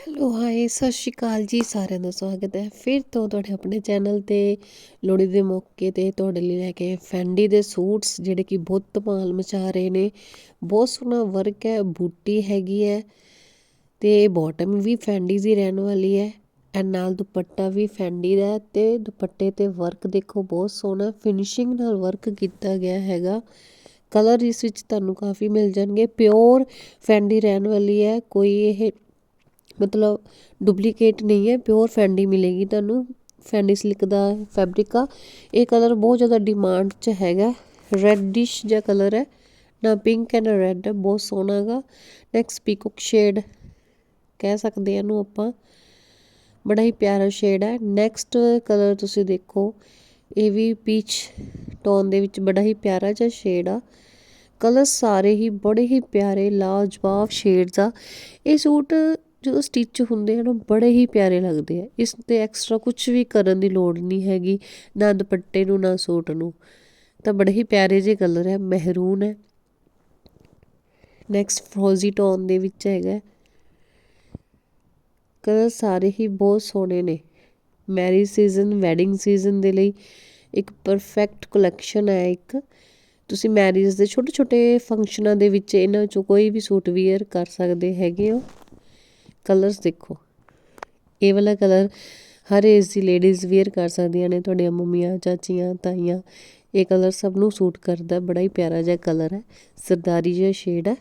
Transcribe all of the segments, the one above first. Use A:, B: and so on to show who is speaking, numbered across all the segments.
A: Hello hi ਸਤਿ ਸ਼੍ਰੀ ਅਕਾਲ ਜੀ, ਸਾਰਿਆਂ ਦਾ ਸਵਾਗਤ ਹੈ। ਫਿਰ ਤੋਂ ਤੁਹਾਡੇ ਆਪਣੇ ਚੈਨਲ ਤੇ, ਲੋਹੜੀ ਦੇ ਮੌਕੇ ਤੇ ਤੁਹਾਡੇ ਲਈ ਲੈ ਕੇ ਫੈਂਡੀ ਦੇ ਸੂਟਸ, ਜਿਹੜੇ ਕਿ ਬਹੁਤ ਧਮਾਲ ਮਚਾ ਰਹੇ ਨੇ। ਬਹੁਤ ਸੋਹਣਾ ਵਰਕ ਹੈ, ਬੂਟੀ ਹੈਗੀ ਹੈ ਤੇ ਬਾਟਮ ਵੀ ਫੈਂਡੀ ਦੀ ਰਹਿਣ ਵਾਲੀ ਹੈ ਐ ਨਾਲ ਦੁਪੱਟਾ ਵੀ ਫੈਂਡੀ ਦਾ ਤੇ ਦੁਪੱਟੇ ਤੇ ਵਰਕ ਦੇਖੋ, ਬਹੁਤ ਸੋਹਣਾ ਫਿਨਿਸ਼ਿੰਗ ਨਾਲ ਵਰਕ ਕੀਤਾ ਗਿਆ ਹੈਗਾ। ਕਲਰ ਇਸ ਵਿੱਚ ਤੁਹਾਨੂੰ ਕਾਫੀ ਮਿਲ ਜਾਣਗੇ। ਪਿਓਰ ਫੈਂਡੀ ਰਹਿਣ ਵਾਲੀ ਹੈ, ਕੋਈ ਇਹ ਮਤਲਬ ਡੁਪਲੀਕੇਟ ਨਹੀਂ ਹੈ ਪਿਓਰ ਫੈਂਡੀ ਮਿਲੇਗੀ ਤੁਹਾਨੂੰ। ਫੈਂਡੀ ਸਿਲਕ ਦਾ ਫੈਬਰਿਕ ਆ। ਇਹ ਕਲਰ ਬਹੁਤ ਜ਼ਿਆਦਾ ਡਿਮਾਂਡ 'ਚ ਹੈਗਾ। ਰੈੱਡਿਸ਼ ਜਿਹਾ ਕਲਰ ਹੈ। ਨਾ ਪਿੰਕ ਐਂਡ ਰੈੱਡ ਹੈ। ਬਹੁਤ ਸੋਹਣਾ ਹੈਗਾ। ਨੈਕਸਟ ਪੀਕੋਕ ਸ਼ੇਡ ਕਹਿ ਸਕਦੇ ਇਹਨੂੰ ਆਪਾਂ। ਬੜਾ ਹੀ ਪਿਆਰਾ ਸ਼ੇਡ ਹੈ। ਨੈਕਸਟ ਕਲਰ ਤੁਸੀਂ ਦੇਖੋ। ਇਹ ਵੀ ਪੀਚ ਟੋਨ ਦੇ ਵਿੱਚ ਬੜਾ ਹੀ ਪਿਆਰਾ ਜਿਹਾ ਸ਼ੇਡ ਆ। ਕਲਰ ਸਾਰੇ ਹੀ ਬੜੇ ਹੀ ਪਿਆਰੇ, ਲਾਜਵਾਬ ਸ਼ੇਡਸ ਆ। ਇਹ ਸੂਟ ਜਦੋਂ ਸਟਿਚ ਹੁੰਦੇ ਹਨ ਬੜੇ ਹੀ ਪਿਆਰੇ ਲੱਗਦੇ ਆ। ਇਸ 'ਤੇ ਐਕਸਟਰਾ ਕੁਝ ਵੀ ਕਰਨ ਦੀ ਲੋੜ ਨਹੀਂ ਹੈਗੀ, ਨਾ ਦੁਪੱਟੇ ਨੂੰ, ਨਾ ਸੂਟ ਨੂੰ। ਤਾਂ ਬੜੇ ਹੀ ਪਿਆਰੇ ਜਿਹੇ ਕਲਰ ਹੈ ਮਹਿਰੂਨ ਹੈ। ਨੈਕਸਟ ਫਰੋਜ਼ੀ ਟੋਨ ਦੇ ਵਿੱਚ ਹੈਗਾ। ਕਲਰ ਸਾਰੇ ਹੀ ਬਹੁਤ ਸੋਹਣੇ ਨੇ। ਮੈਰਿਜ ਸੀਜ਼ਨ ਵੈਡਿੰਗ ਸੀਜ਼ਨ ਦੇ ਲਈ ਇੱਕ ਪਰਫੈਕਟ ਕਲੈਕਸ਼ਨ ਹੈ ਇੱਕ। ਤੁਸੀਂ ਮੈਰਿਜ ਦੇ ਛੋਟੇ ਛੋਟੇ ਫੰਕਸ਼ਨਾਂ ਦੇ ਵਿੱਚ ਇਹਨਾਂ 'ਚੋਂ ਕੋਈ ਵੀ ਸੂਟ ਵੀਅਰ ਕਰ ਸਕਦੇ ਹੈਗੇ ਹੋ। ਕਲਰਸ ਦੇਖੋ। ਇਹ ਵਾਲਾ ਕਲਰ ਹਰ ਏਜ ਦੀ ਲੇਡੀਜ਼ ਵੀਅਰ ਕਰ ਸਕਦੀਆਂ ਨੇ, ਤੁਹਾਡੀਆਂ ਮੰਮੀਆਂ, ਚਾਚੀਆਂ, ਤਾਈਆਂ। ਇਹ ਕਲਰ ਸਭ ਨੂੰ ਸੂਟ ਕਰਦਾ, ਬੜਾ ਹੀ ਪਿਆਰਾ ਜਿਹਾ ਕਲਰ ਹੈ। ਸਰਦਾਰੀ ਜਿਹਾ ਸ਼ੇਡ ਹੈ।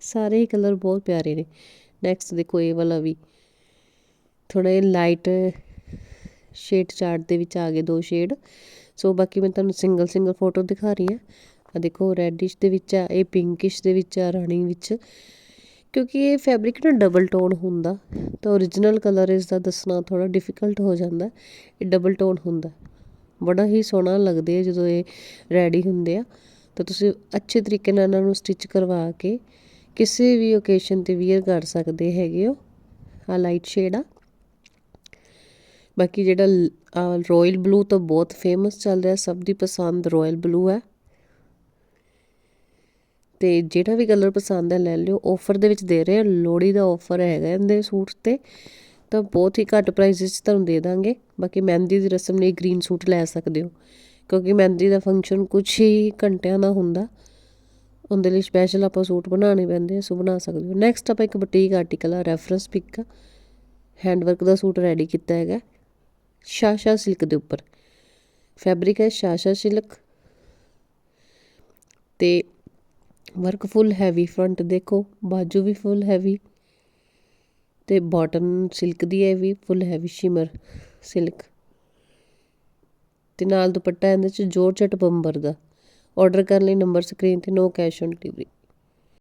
A: ਸਾਰੇ ਹੀ ਕਲਰ ਬਹੁਤ ਪਿਆਰੇ ਨੇ। ਨੈਕਸਟ ਦੇਖੋ ਇਹ ਵਾਲਾ ਵੀ। ਥੋੜਾ ਜਿਹਾ ਲਾਈਟ ਸ਼ੇਡ ਚਾਰਟ ਦੇ ਵਿੱਚ ਆ ਗਏ ਦੋ ਸ਼ੇਡ ਸੋ ਬਾਕੀ ਮੈਂ ਤੁਹਾਨੂੰ ਸਿੰਗਲ ਸਿੰਗਲ ਫੋਟੋ ਦਿਖਾ ਰਹੀ ਹਾਂ। ਆ ਦੇਖੋ ਰੈਡਿਸ਼ ਦੇ ਵਿੱਚ ਆ, ਇਹ ਪਿੰਕਿਸ਼ ਦੇ ਵਿੱਚ ਆ, ਰਾਣੀ ਵਿੱਚ। ਕਿਉਂਕਿ ਇਹ ਫੈਬਰਿਕ ਨਾ ਡਬਲ ਟੋਨ ਹੁੰਦਾ, ਤਾਂ ਓਰੀਜਨਲ ਕਲਰ ਇਸ ਦਾ ਦੱਸਣਾ ਥੋੜ੍ਹਾ ਡਿਫਿਕਲਟ ਹੋ ਜਾਂਦਾ, ਇਹ ਡਬਲ ਟੋਨ ਹੁੰਦਾ। ਬੜਾ ਹੀ ਸੋਹਣਾ ਲੱਗਦੇ ਆ ਜਦੋਂ ਇਹ ਰੈਡੀ ਹੁੰਦੇ ਆ। ਤਾਂ ਤੁਸੀਂ ਅੱਛੇ ਤਰੀਕੇ ਨਾਲ ਇਹਨਾਂ ਨੂੰ ਸਟਿਚ ਕਰਵਾ ਕੇ ਕਿਸੇ ਵੀ ਓਕੇਸ਼ਨ ਤੇ ਵੀਅਰ ਕਰ ਸਕਦੇ ਹੈਗੇ ਹੋ। ਆ ਲਾਈਟ ਸ਼ੇਡ ਆ। ਬਾਕੀ ਜਿਹੜਾ ਰੋਇਲ ਬਲੂ ਤਾਂ ਬਹੁਤ ਫੇਮਸ ਚੱਲ ਰਿਹਾ, ਸਭ ਦੀ ਪਸੰਦ ਰੋਇਲ ਬਲੂ ਹੈ। ਤੇ ਜਿਹੜਾ ਵੀ ਕਲਰ ਪਸੰਦ ਹੈ ਲੈ ਲਿਓ। ਆਫਰ ਦੇ ਵਿੱਚ ਦੇ ਰਹੇ ਆ। ਲੋੜੀ ਦਾ ਆਫਰ ਹੈਗਾ ਇਹਦੇ ਸੂਟ ਤੇ। ਤਾਂ ਬਹੁਤ ਹੀ ਘੱਟ ਪ੍ਰਾਈਸ ਵਿੱਚ ਤੁਹਾਨੂੰ ਦੇ ਦਾਂਗੇ। ਬਾਕੀ ਮਹਿੰਦੀ ਦੀ ਰਸਮ ਲਈ ਗ੍ਰੀਨ ਸੂਟ ਲੈ ਸਕਦੇ ਹੋ। ਕਿਉਂਕਿ ਮਹਿੰਦੀ ਦਾ ਫੰਕਸ਼ਨ ਕੁਝ ਹੀ ਘੰਟਿਆਂ ਦਾ ਹੁੰਦਾ। ਉਹਦੇ ਲਈ ਸਪੈਸ਼ਲ ਆਪਾਂ ਸੂਟ ਬਣਾਉਣੇ ਪੈਂਦੇ ਆ, ਸੋ ਬਣਾ ਸਕਦੇ ਹੋ। ਨੈਕਸਟ ਆਪਾਂ ਇੱਕ ਬੁਟੀਕ ਆਰਟੀਕਲ ਆ ਰੈਫਰੈਂਸ ਪਿਕ ਹੈਂਡਵਰਕ ਦਾ ਸੂਟ ਰੈਡੀ ਕੀਤਾ ਹੈਗਾ। ਸ਼ਾਸ਼ਾ ਸਿਲਕ ਦੇ ਉੱਪਰ। ਫੈਬਰਿਕ ਹੈ ਸ਼ਾਸ਼ਾ ਸਿਲਕ ਤੇ ਵਰਕ ਫੁੱਲ ਹੈਵੀ ਫਰੰਟ ਦੇਖੋ, ਬਾਜੂ ਵੀ ਫੁੱਲ ਹੈਵੀ ਤੇ ਬਾਟਮ ਸਿਲਕ ਦੀ ਹੈ ਵੀ ਫੁੱਲ ਹੈਵੀ ਸ਼ਿਮਰ ਸਿਲਕ ਤੇ ਨਾਲ ਦੁਪੱਟਾ ਇਹਦੇ ਚ ਜੋਰਜਟ ਬੰਬਰ ਦਾ। ਆਰਡਰ ਕਰਨ ਲਈ ਨੰਬਰ ਸਕਰੀਨ ਤੇ ਨੋ ਕੈਸ਼ ਔਨ ਡਿਲੀਵਰੀ